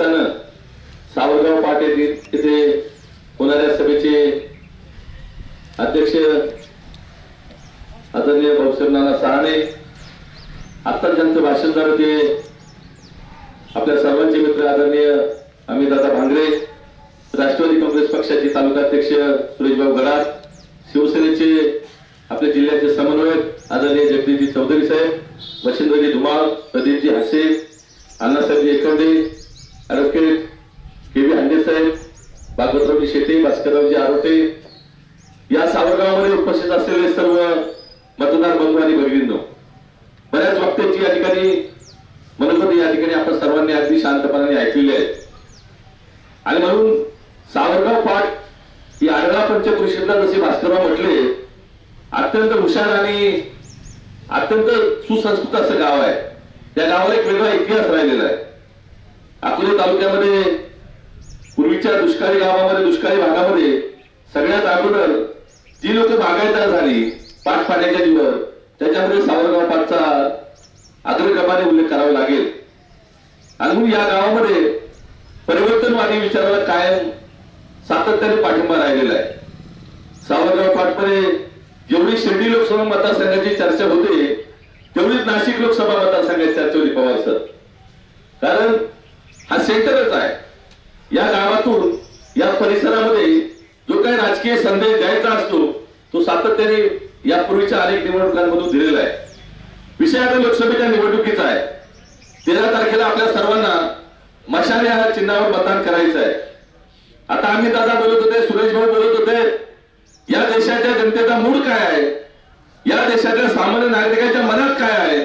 निमित्तानं सावरगाव पाट येथे होणाऱ्या सभेचे अध्यक्ष आदरणीय भाऊसाहेब नाना सहाणे आत्ता ज्यांचं भाषण झालं ते आपल्या सर्वांचे मित्र आदरणीय अमितदादा भांगरे राष्ट्रवादी काँग्रेस पक्षाचे तालुका अध्यक्ष सुरेशभाऊ गडाख शिवसेनेचे आपल्या जिल्ह्याचे समन्वयक आदरणीय जगदीशजी चौधरी साहेब Vashindraji Dhumal Pradeepji Hase Annasahebji Ekande advocate K V Handesaheb Bhagwatraoji Shete Bhaskarraoji Arote या सावरगावामध्ये उपस्थित असलेले सर्व मतदार बंधू आणि भगिनींनो बऱ्याच वक्त्यांची या ठिकाणी मनोगत या ठिकाणी आपण सर्वांनी अगदी शांतपणाने ऐकलेली आहे आणि म्हणून सावरगाव पाठ ही आडगाव पंचकृषीला जसे भास्करराव म्हटले अत्यंत हुशार आणि अत्यंत सुसंस्कृत असं गाव आहे. त्या गावाला एक वेगळा इतिहास राहिलेला आहे. अकोले तालुक्यामध्ये पूर्वीच्या दुष्काळी गावामध्ये दुष्काळी भागामध्ये सगळ्यात अगोदर जी लोक बागायतदार झाली पाठ पाण्याच्या जीवर त्याच्यामध्ये सावरगाव पाठचा अग्रक्रमाने उल्लेख करावा लागेल. आणि या गावामध्ये परिवर्तनवादी विचाराला कायम सातत्याने पाठिंबा राहिलेला आहे. सावरगाव पाठमध्ये जेवढी शिर्डी लोकसभा मतदारसंघाची चर्चा होते तेवढीच नाशिक लोकसभा मतदारसंघाची चर्चा होती पवार सर. कारण हा सेंटरच आहे. या गावातून या परिसरामध्ये जो काही राजकीय संदेश द्यायचा असतो तो सातत्याने यापूर्वीच्या अनेक निवडणुकांमधून दिलेला आहे. विषय आता लोकसभेच्या निवडणुकीचा आहे. तेरा तारखेला आपल्या सर्वांना मशाल या चिन्हावर मतदान करायचं आहे. आता आम्ही दादा बोलत होते सुरेश भाऊ बोलत होते या देशाच्या जनतेचा मूड काय आहे? या देशातल्या सामान्य नागरिकांच्या मनात काय आहे?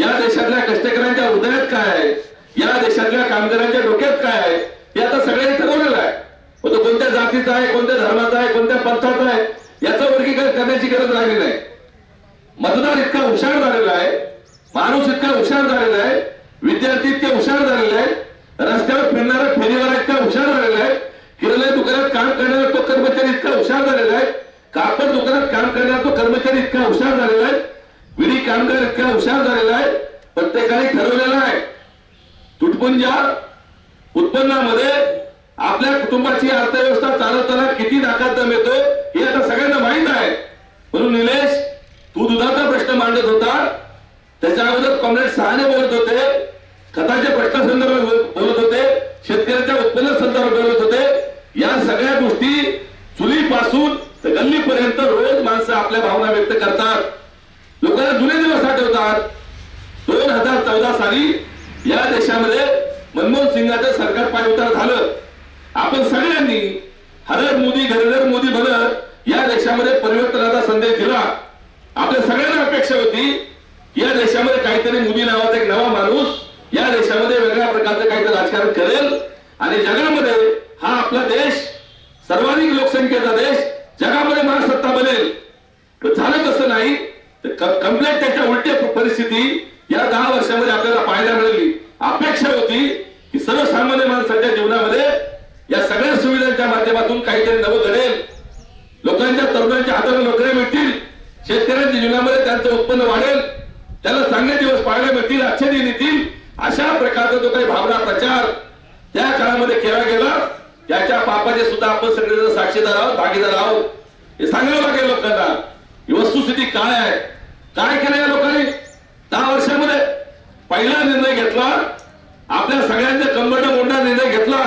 या देशातल्या कष्टकऱ्यांच्या हृदयात काय आहे? या देशातल्या कामगारांच्या डोक्यात काय आहे? हे आता सगळ्यांनी ठरवलेलं आहे. मग तो कोणत्या जातीचा आहे कोणत्या धर्माचा आहे कोणत्या पंथाचा आहे याचं वर्गीकरण करण्याची गरज राहिली नाही. मतदार इतका हुशार झालेला आहे माणूस इतका हुशार झालेला आहे विद्यार्थी इतके हुशार झालेले आहेत रस्त्यावर फिरणारा फेरीवाला इतका हुशार झालेला आहे किराणा दुकानात काम करणारा तो कर्मचारी इतका हुशार झालेला आहे कापड दुकानात काम करणारा तो कर्मचारी इतका हुशार झालेला आहे विधी कामगार इतका हुशार झालेला आहे प्रत्येकाने ठरवलेला आहे तुटपुंजा उत्पन्नामध्ये आपल्या कुटुंबाची अर्थव्यवस्था चालवताना किती दम येतो हे आता सगळ्यांना माहीत आहे. म्हणून निलेश तू दुधाचा प्रश्न मांडत होता. त्याच्या अगोदर कॉम्रेड सहाने बोलत होते. खताच्या प्रश्नासंदर्भात बोलत होते. शेतकऱ्याच्या उत्पन्न संदर्भात बोलत होते. या सगळ्या गोष्टी चुलीपासून तर गल्लीपर्यंत रोज माणसं आपल्या भावना व्यक्त करतात. लोकांना जुने दिवस आठवतात. दोन हजार चौदा साली या देशामध्ये मनमोहन सिंगाचं सरकार पायउतार झालं. आपण सगळ्यांनी हरर मोदी घरघर मोदी बनत या देशामध्ये परिवर्तनाचा संदेश दिला. आपल्या सगळ्यांना अपेक्षा होती या देशामध्ये काहीतरी मोदी नावाचा एक नवा माणूस या देशामध्ये वेगळ्या प्रकारचं काहीतरी राजकारण करेल. आणि जगामध्ये हा आपला देश सर्वाधिक लोकसंख्येचा देश जगामध्ये महासत्ता बनेल. पण झालं तसं नाही. तर कम्प्लेट त्याच्या उलटे परिस्थिती या दहा वर्षामध्ये आपल्याला पाहायला मिळाली अपेक्षा होती की सर्वसामान्य माणसाच्या जीवनामध्ये या सगळ्या सुविधांच्या माध्यमातून काहीतरी नवं घडेल लोकांच्या तरुणांच्या हाताला नोकऱ्या मिळतील शेतकऱ्यांच्या जीवनामध्ये त्यांचं उत्पन्न वाढेल त्याला चांगले दिवस पाहायला मिळतील अच्छे दिन येतील अशा प्रकारचा जो काही भावना प्रचार त्या काळामध्ये केला गेला त्याच्या पापाचे सुद्धा आपण सगळेजण साक्षीदार आहोत भागीदार आहोत. हे सांगावं लागेल लोकांना ही वस्तुस्थिती काय आहे? काय केलं या लोकांनी? दहा वर्षामध्ये पहिला निर्णय घेतला आपल्या सगळ्यांच्या कंबट मोठा निर्णय घेतला.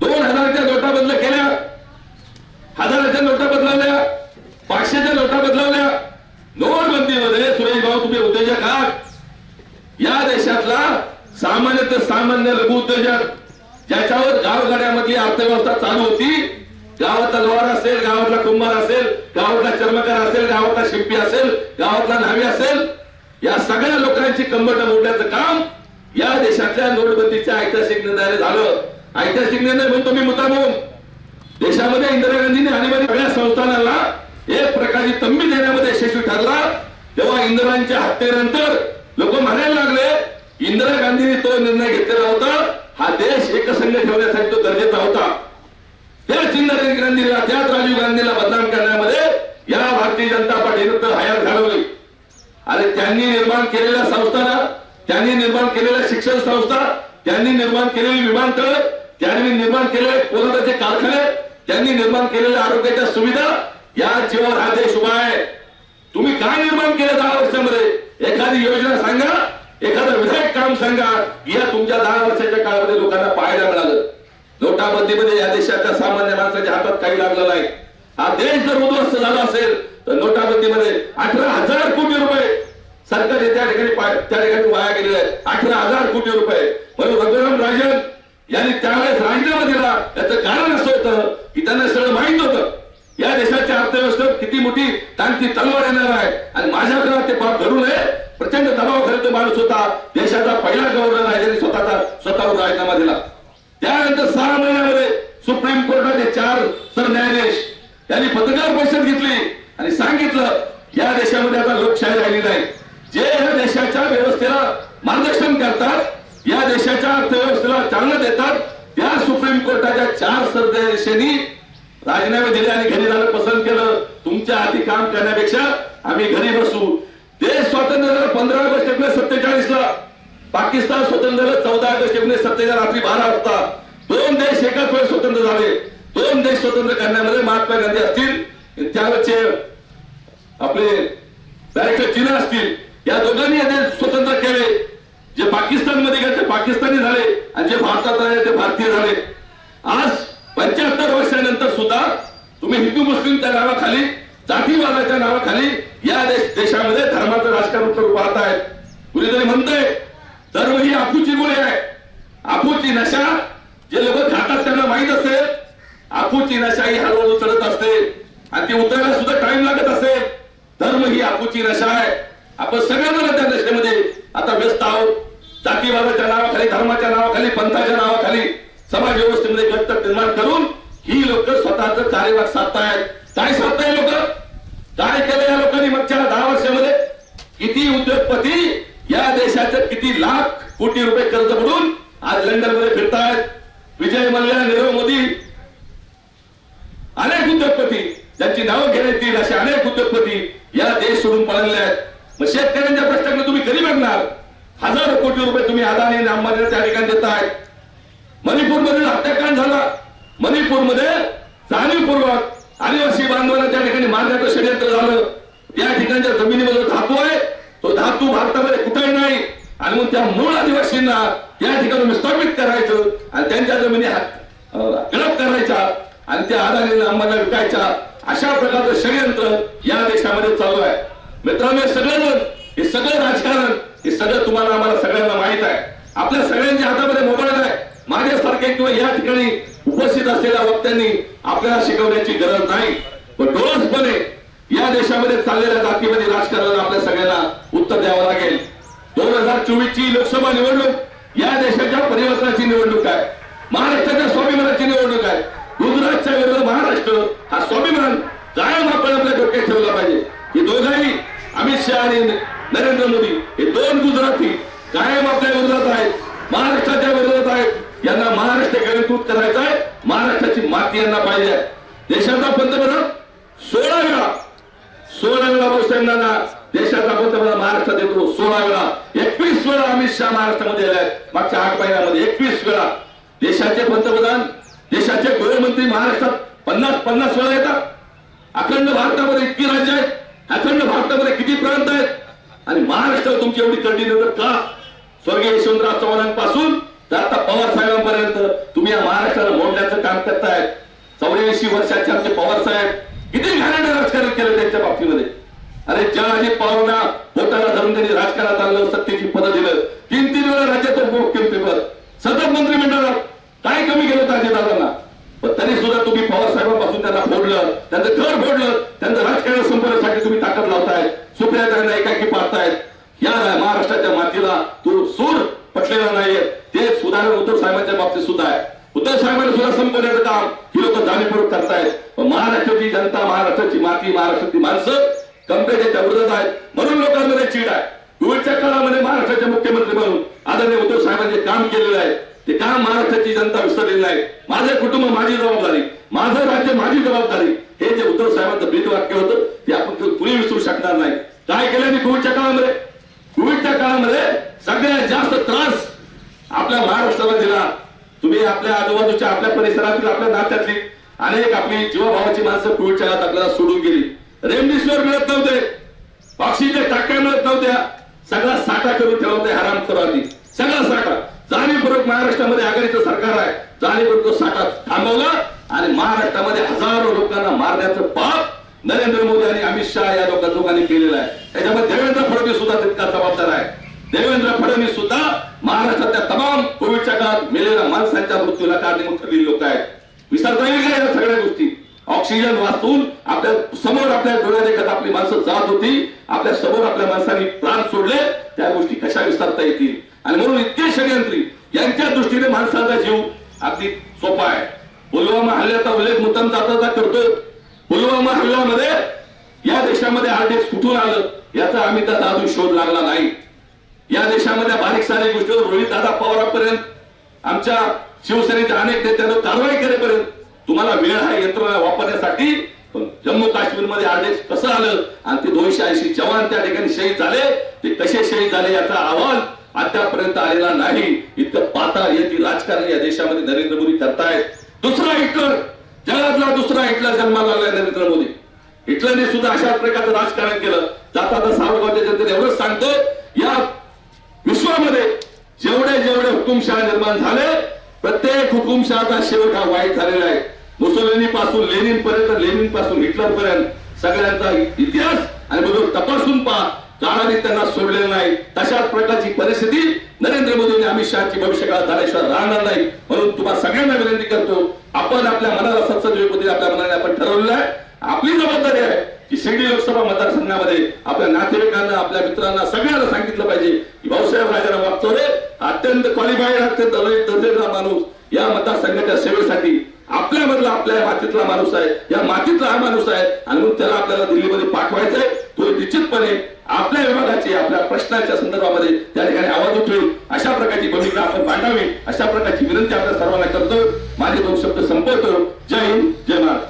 दोन हजारच्या नोटा बदल केल्या हजाराच्या नोटा बदलावल्या पाचशेच्या नोटा बदलावल्या नोटबंदीमध्ये सुरेश भाऊ तुम्ही उद्योजक आहात. या देशातला सामान्य ते सामान्य लघु उद्योजक ज्याच्यावर गावगाड्यामधली अर्थव्यवस्था चालू होती गावातला लोहार असेल गावातला कुंभार असेल गावातला चर्मकार असेल गावातला शिंपी असेल गावातला न्हावी असेल या सगळ्या लोकांची कंबट मोडण्याचं काम या देशातल्या नोटबंदीच्या ऐतिहासिक निर्णयाने झालं. ऐतिहासिक निर्णय म्हणतो मी मुद्दामून देशामध्ये इंदिरा गांधींनी आणीबाणी सगळ्या संस्थानाला एक प्रकारची तंबी देण्यामध्ये यशस्वी ठरला. तेव्हा इंदिरांच्या हत्येनंतर लोक म्हणायला लागले इंदिरा गांधींनी तो निर्णय घेतलेला होता. हा देश एकसंघ ठेवण्यासाठी तो गरजेचा होता. या इंदिरा गांधीला त्याच राजीव गांधीला बदनाम करण्यामध्ये या भारतीय जनता पार्टीनं तर हयात घालवली. आणि त्यांनी निर्माण केलेल्या संस्थाना त्यांनी निर्माण केलेल्या शिक्षण संस्था त्यांनी निर्माण केलेली विमानतळ त्यांनी निर्माण केलेले पोलादाचे कारखाने त्यांनी निर्माण केलेल्या आरोग्याच्या सुविधा या जीवावर हा देश उभा आहे. तुम्ही काय निर्माण केलं दहा वर्षामध्ये? एखादी योजना सांगा एखादं विधायक काम सांगा या तुमच्या दहा वर्षाच्या काळामध्ये लोकांना पाहायला मिळालं. नोटाबंदीमध्ये या देशाच्या सामान्य माणसाच्या हातात काही लागलं नाही. हा देश जर उद्ध्वस्त झाला असेल तर नोटाबंदीमध्ये अठरा हजार कोटी रुपये सरकारने त्या ठिकाणी त्या ठिकाणी वाया गेलेले आहेत अठरा हजार कोटी रुपये. म्हणून रघुराम राजन यांनी त्यावेळेस राजीनामा दिला. याचं कारण असं होतं की त्यांना सगळं माहीत होतं. या देशाच्या अर्थव्यवस्था किती मोठी त्यांची तलवार येणार आहे. आणि माझ्याकडे ते पाप धरू नये. प्रचंड दबाव तो माणूस होता. देशाचा पहिला गव्हर्नर आहे. ज्यांनी स्वतःचा स्वतःवर राजीनामा दिला. त्यानंतर सहा महिन्यामध्ये सुप्रीम कोर्टाचे चार सरन्यायाधीश त्यांनी पत्रकार परिषद घेतली आणि सांगितलं या देशामध्ये आता लोकशाही राहिली नाही. जे या देशाच्या व्यवस्थेला मार्गदर्शन करतात या देशाच्या अर्थव्यवस्थेला चालना देतात त्या सुप्रीम कोर्टाच्या चार सरन्यायाधीशांनी राजीनामे दिले आणि घरी जाणं पसंत केलं. तुमच्या हाती काम करण्यापेक्षा आम्ही घरी बसू. ते स्वातंत्र्य झालं पंधरा ऑगस्ट एकोणीशे सत्तेचाळीस ला पाकिस्तान स्वतंत्र झालं चौदा ऑगस्ट एकोणीशे सत्तेच्या रात्री बारा वाजता दोन देश एकाच वेळेस स्वतंत्र झाले. दोन देश स्वतंत्र करण्यामध्ये महात्मा गांधी असतील त्यावेळेचे आपले डायरेक्टर चीन असतील या दोघांनी हे स्वतंत्र केले. जे पाकिस्तानमध्ये गेले ते पाकिस्तानी झाले आणि जे भारतात आले ते भारतीय झाले. आज पंच्याहत्तर वर्षानंतर सुद्धा तुम्ही हिंदू मुस्लिमच्या नावाखाली जातीवादाच्या नावाखाली या देश देशामध्ये धर्माचं राजकारण करू पाहतायत. कुणीतरी म्हणतंय धर्म ही आपूची मुले आहे. आपूची नशा जे लोक खातात त्यांना माहीत असेल आपूची नशा ही हळूहळू चढत असते. आणि ती उतरायला सुद्धा टाइम लागत असेल धर्म ही आपूची नशा आहे. आपण सगळ्यांना त्या नशेमध्ये. आता व्यस्त आहोत. जातीवादाच्या नावाखाली धर्माच्या नावाखाली पंथाच्या नावाखाली समाज व्यवस्थेमध्ये गट निर्माण करून ही लोक स्वतःच कार्यभाग साधतायत. काय साधताय लोक? काय केलं या लोकांनी मागच्या दहा वर्षामध्ये? किती उद्योगपती या देशाचे किती लाख कोटी रुपये कर्ज बुडून आज लंडनमध्ये फिरतायत. विजय मल्ल्या नीरव मोदी. अनेक उद्योगपती ज्यांची नावं घेण्यात येतील असे अनेक उद्योगपती या देश सोडून पळालेले आहेत. मग शेतकऱ्यांच्या प्रश्नाकडे तुम्ही कधी बघणार? हजारो कोटी रुपये तुम्ही अदानी अंबानी अंबानीला त्या ठिकाणी देताय. मणिपूर मधील हत्याकांड झाला. मणिपूरमध्ये जाणीवपूर्वक आदिवासी बांधवांना त्या ठिकाणी मारण्याचं षडयंत्र झालं. त्या ठिकाणच्या जमिनीमध्ये धातू आहे. तो धातू भारतामध्ये कुठेही नाही. आणि मग त्या मूळ आदिवासींना या ठिकाणी विस्थापित करायचं आणि त्यांच्या जमिनी हडप करायच्या आणि त्या आदानी अंबाला विकायच्या अशा प्रकारचं षडयंत्र या देशामध्ये चालू आहे. मित्रांनो हे सगळं हे सगळं राजकारण हे सगळं तुम्हाला आम्हाला सगळ्यांना माहीत आहे. आपल्या सगळ्यांच्या हातामध्ये मोबाईल आहे. माझ्यासारखे किंवा या ठिकाणी उपस्थित असलेल्या वक्त्यांनी आपल्याला शिकवण्याची गरज नाही. पण डोळसपणे देशामध्ये चाललेल्या जातीमध्ये राजकारणाला आपल्या सगळ्यांना उत्तर द्यावं लागेल. दोन हजार चोवीस ची लोकसभा निवडणूक या देशाच्या परिवर्तनाची निवडणूक आहे. महाराष्ट्राच्या स्वाभिमानाची निवडणूक आहे. गुजरातच्या विरुद्ध महाराष्ट्र हा स्वाभिमान कायम आपण आपल्या डोक्यात ठेवला पाहिजे. हे दोघाही अमित शहा आणि नरेंद्र मोदी हे दोन गुजराती कायम आपल्या विरोधात आहेत. महाराष्ट्राच्या विरोधात आहेत. यांना महाराष्ट्र गणकृत करायचा आहे. महाराष्ट्राची माती यांना पाहिजे देशाचा पंतप्रधान सोळा वेळा सोळा वेळा भाऊसाहेबांना देशाचा पंतप्रधान महाराष्ट्रात येतो सोळा वेळा एकवीस वेळा महाराष्ट्रामध्ये आल्या. आहेत मागच्या आठ महिन्यामध्ये एकवीस वेळा देशाचे पंतप्रधान देशाचे गृहमंत्री महाराष्ट्रात पन्नास पन्नास वेळा येतात. अखंड भारतामध्ये इतकी राज्य आहेत. अखंड भारतामध्ये किती प्रांत आहेत? आणि महाराष्ट्रावर तुमची एवढी करडी नजर का? स्वर्गीय यशवंतराव चव्हाणांपासून तर आता पवार साहेबांपर्यंत तुम्ही या महाराष्ट्राला मोडण्याचं काम करतायत. चौऱ्याऐंशी वर्षाचे आमचे पवार साहेब किती घाण्याने राजकारण केलं त्यांच्या बाबतीमध्ये. अरे ज्या अजित पवारांना पोटाला धरून त्यांनी राजकारणात आणलं सत्तेची पदं दिलं तीन तीन वेळा राज्याचं मुख्यमंत्रीपद सतत मंत्रिमंडळात काय कमी केलं होतं अजितदादांना पण तरी सुद्धा तुम्ही पवार साहेबांपासून त्यांना फोडलं त्यांचं घर फोडलं त्यांचं राजकारण संपवण्यासाठी तुम्ही ताकद लावताय सुप्रिया त्यांना एकाकी पाहतायत या महाराष्ट्राच्या मातीला तो सूर पटलेला नाहीये. ते सुधारण उद्धव साहेबांच्या बाबतीत सुद्धा आहे. उद्धव साहेबांनी सुद्धा संपवण्याचं काम ही लोक जाणीवपूर्वक करतायत. महाराष्ट्राची जनता महाराष्ट्राची माती महाराष्ट्रातली माणसं कंपनीच्या विरोधात आहेत. म्हणून लोकांमध्ये चीड आहे. कोविडच्या काळामध्ये महाराष्ट्राचे मुख्यमंत्री म्हणून आदरणीय उद्धव साहेबांनी काम केलेलं आहे. ते का महाराष्ट्राची जनता विसरलेली नाही माझे कुटुंब माझी जबाबदारी. माझं राज्य माझी जबाबदारी. हे जे उद्धव साहेबांचं ब्रीद वाक्य होतं ते आपण कुणी विसरू शकणार नाही. काय केलं मी कोविडच्या काळामध्ये? कोविडच्या काळामध्ये सगळ्यात जास्त त्रास आपल्या महाराष्ट्राला दिला. तुम्ही आपल्या आजूबाजूच्या आपल्या परिसरातील आपल्या नात्यातली अनेक आपली जीवाभावाची माणसं कोविडच्या काळात आपल्याला सोडून गेली. रेमडेसिवीर मिळत नव्हते. ऑक्सिजन टाक्या मिळत नव्हत्या. सगळा साठा करून ठेवते हराम आधी सगळा साठा. जाणीवपूर्वक महाराष्ट्रामध्ये आघाडीचं सरकार आहे. जाणीवपूर्वक तो साठा थांबवला आणि महाराष्ट्रामध्ये हजारो लोकांना मारण्याचं पाप नरेंद्र मोदी आणि अमित शहा या लोकां लोकांनी केलेलं आहे. त्याच्यामध्ये देवेंद्र फडणवीस सुद्धा तितका जबाबदार आहे. देवेंद्र फडणवीस सुद्धा महाराष्ट्रातल्या तमाम कोविडच्या काळात मेलेल्या माणसांच्या मृत्यूला कारणीभूत ठरलेली लोक आहेत. विसरता येईल का या सगळ्या गोष्टी? ऑक्सिजन वाचून आपल्यासमोर आपल्या डोळ्या देखत आपली माणसं जात होती. आपल्यासमोर आपल्या माणसांनी प्राण सोडले. त्या गोष्टी कशा विसरता येतील? आणि म्हणून इतके षडयंत्री यांच्या दृष्टीने माणसाचा जीव अगदी सोपा आहे. पुलवामा हल्ल्याचा उल्लेख मुद्दाम जाता करतो पुलवामा हल्ल्यामध्ये या देशामध्ये आरडीएक्स कुठून आलं याचा आम्ही त्याचा अजून शोध लागला नाही. या देशामध्ये बारीक सारीक गोष्टीवर रोहित दादा पवारापर्यंत आमच्या शिवसेनेच्या अनेक नेत्यांना कारवाई करेपर्यंत तुम्हाला वेळ हा यंत्रणा वापरण्यासाठी पण जम्मू काश्मीरमध्ये आदेश कसं आलं आणि ते दोनशे ऐंशी जवान त्या ठिकाणी शहीद झाले ते कसे शहीद झाले याचा अहवाल अद्यापर्यंत आलेला नाही. इतकं पाताळ येथील राजकारण या देशामध्ये नरेंद्र मोदी करतायत. दुसरा हिटलर. जगातला दुसरा हिटलर जन्माला आलाय नरेंद्र मोदी. हिटलरने सुद्धा अशा प्रकारचं राजकारण केलं. जाता आता जनतेने एवढंच सांगतो या विश्वामध्ये जेवढे जेवढे हुकुमशहा निर्माण झाले प्रत्येक हुकुमशहाचा शेवट हा वाईट झालेला आहे. मुसोलिनी पासून लेनिन पर्यंत लेनिनपासून हिटलर पर्यंत सगळ्यांचा इतिहास आणि बरोबर तपासून पहा. काळाने त्यांना सोडलेलं नाही तशाच प्रकारची परिस्थिती नरेंद्र मोदी आणि अमित शहाची भविष्यकाळात झाल्याशिवाय राहणार नाही. म्हणून तुम्हाला सगळ्यांना विनंती करतो आपण आपल्या मनाला संसदीय आपल्या मनाने आपण ठरवलेलं आहे. आपली जबाबदारी आहे की शिर्डी लोकसभा मतदारसंघामध्ये आपल्या नातेवाईकांना आपल्या मित्रांना सगळ्यांना सांगितलं पाहिजे की भाऊसाहेब राजाराम वागचौरे अत्यंत क्वालिफाईड अत्यंत दर्जेदार माणूस या मतदारसंघाच्या सेवेसाठी आपल्या मधला आपल्या मातीतला माणूस आहे. या मातीतला हा माणूस आहे आणि म्हणून त्याला आपल्याला दिल्लीमध्ये पाठवायचंय. तो निश्चितपणे आपल्या विभागाची आपल्या प्रश्नाच्या संदर्भामध्ये त्या ठिकाणी आवाज उठवेल. अशा प्रकारची भूमिका आपण मांडावी. अशा प्रकारची विनंती आपल्या सर्वांना करतो. माझे दोन शब्द संपवतो. जय हिंद जय महाराष्ट्र